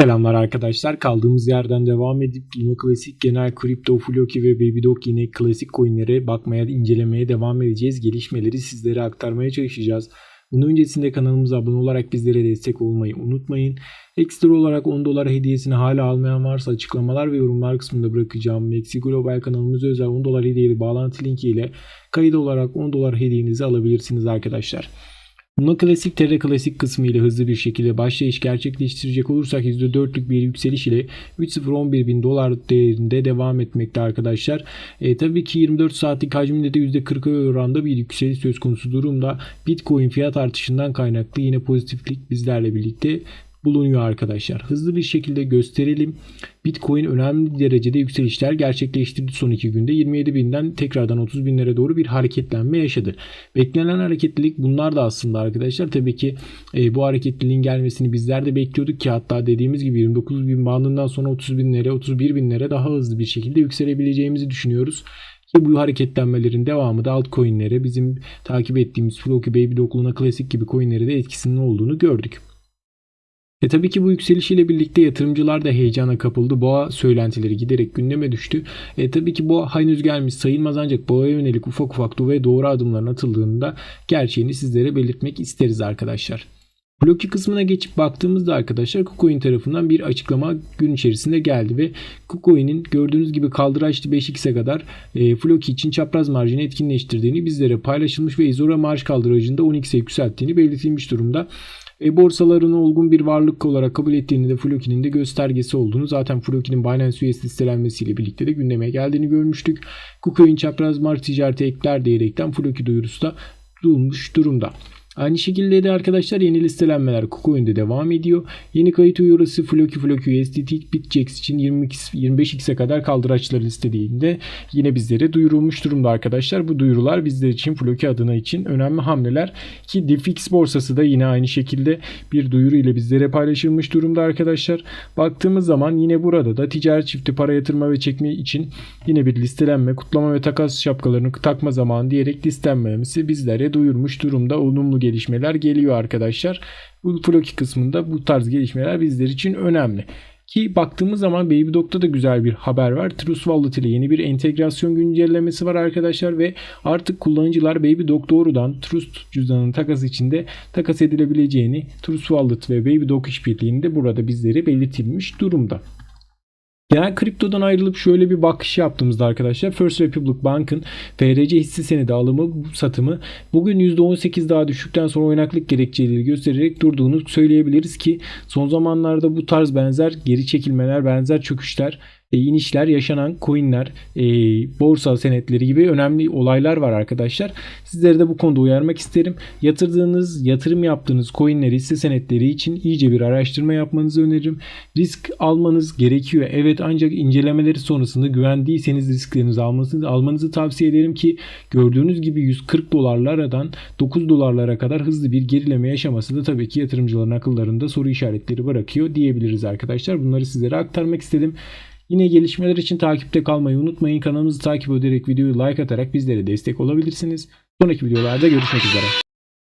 Selamlar arkadaşlar. Kaldığımız yerden devam edip Luna Klasik, genel kripto, Floki ve Babydog yine klasik coinlere bakmaya, incelemeye devam edeceğiz. Gelişmeleri sizlere aktarmaya çalışacağız. Bunun öncesinde kanalımıza abone olarak bizlere destek olmayı unutmayın. Ekstra olarak 10 dolar hediyesini hala almayan varsa açıklamalar ve yorumlar kısmında bırakacağım. Maxi Global kanalımıza özel 10 dolar hediyeli bağlantı linki ile kayıt olarak 10 dolar hediyenizi alabilirsiniz arkadaşlar. Buna klasik Terra klasik kısmı ile hızlı bir şekilde başlayış gerçekleştirecek olursak %4'lük bir yükseliş ile 3.011 bin dolar değerinde devam etmekte arkadaşlar. E, tabii ki 24 saatlik hacminde de %40 oranda bir yükseliş söz konusu durumda. Bitcoin fiyat artışından kaynaklı yine pozitiflik bizlerle birlikte bulunuyor arkadaşlar. Hızlı bir şekilde gösterelim. Bitcoin önemli derecede yükselişler gerçekleştirdi son iki günde. 27 binden tekrardan 30 binlere doğru bir hareketlenme yaşadı. Beklenen hareketlilik bunlar da aslında arkadaşlar. Tabii ki e, bu hareketliliğin gelmesini bizler de bekliyorduk ki hatta dediğimiz gibi 29 bin bandından sonra 30 binlere 31 binlere daha hızlı bir şekilde yükselebileceğimizi düşünüyoruz. Ki bu hareketlenmelerin devamı da altcoin'lere bizim takip ettiğimiz Floki, Babydog, Luna Classic gibi coin'lere de etkisinin olduğunu gördük. E tabii ki bu yükselişiyle birlikte yatırımcılar da heyecana kapıldı. Boğa söylentileri giderek gündeme düştü. E tabii ki bu henüz gelmiş sayılmaz ancak boğaya yönelik ufak ufak ve doğru adımların atıldığında gerçeğini sizlere belirtmek isteriz arkadaşlar. Bloki kısmına geçip baktığımızda arkadaşlar KuCoin tarafından bir açıklama gün içerisinde geldi ve KuCoin'in gördüğünüz gibi kaldıraçlı 5x'e kadar e, Floki için çapraz marjini etkinleştirdiğini bizlere paylaşılmış ve Izora marj kaldıracında 10x'e yükselttiğini belirtilmiş durumda. E, borsaların olgun bir varlık olarak kabul ettiğini de Floki'nin de göstergesi olduğunu zaten Floki'nin Binance US listelenmesiyle birlikte de gündeme geldiğini görmüştük. KuCoin çapraz marj ticareti ekler diyerekten Floki duyurusu da duyulmuş durumda. Aynı şekilde de arkadaşlar yeni listelenmeler KuCoin'de devam ediyor. Yeni kayıt uyarısı Floki Floki USDT BitGex için 25x'e kadar kaldıraçları listediğinde yine bizlere duyurulmuş durumda arkadaşlar. Bu duyurular bizler için Floki adına için önemli hamleler ki DFX borsası da yine aynı şekilde bir duyuru ile bizlere paylaşılmış durumda arkadaşlar. Baktığımız zaman yine burada da ticaret çifti para yatırma ve çekme için yine bir listelenme, kutlama ve takas şapkalarını takma zamanı diyerek listelenmemizi bizlere duyurmuş durumda. Olumlu gelişmeler geliyor arkadaşlar. Bu Floki kısmında bu tarz gelişmeler bizler için önemli. Ki baktığımız zaman Babydog'da da güzel bir haber var. Trust Wallet ile yeni bir entegrasyon güncellemesi var arkadaşlar ve artık kullanıcılar Babydog doğrudan Trust cüzdanının takas içinde takas edilebileceğini Trust Wallet ve Babydog işbirliğinde burada bizlere belirtilmiş durumda. Genel kriptodan ayrılıp şöyle bir bakış yaptığımızda arkadaşlar First Republic Bank'ın FRC hisse senedi alımı satımı bugün %18 daha düşükten sonra oynaklık gerekçeleri göstererek durduğunu söyleyebiliriz ki son zamanlarda bu tarz benzer geri çekilmeler benzer çöküşler e, inişler yaşanan coinler, e, borsa senetleri gibi önemli olaylar var arkadaşlar. Sizleri de bu konuda uyarmak isterim. Yatırdığınız, yatırım yaptığınız coinleri, hisse senetleri için iyice bir araştırma yapmanızı öneririm. Risk almanız gerekiyor. Evet ancak incelemeleri sonrasında güvendiyseniz risklerinizi almanızı, almanızı tavsiye ederim ki gördüğünüz gibi 140 dolarlardan 9 dolarlara kadar hızlı bir gerileme yaşaması da tabii ki yatırımcıların akıllarında soru işaretleri bırakıyor diyebiliriz arkadaşlar. Bunları sizlere aktarmak istedim. Yine gelişmeler için takipte kalmayı unutmayın. Kanalımızı takip ederek videoyu like atarak bizlere destek olabilirsiniz. Sonraki videolarda görüşmek üzere.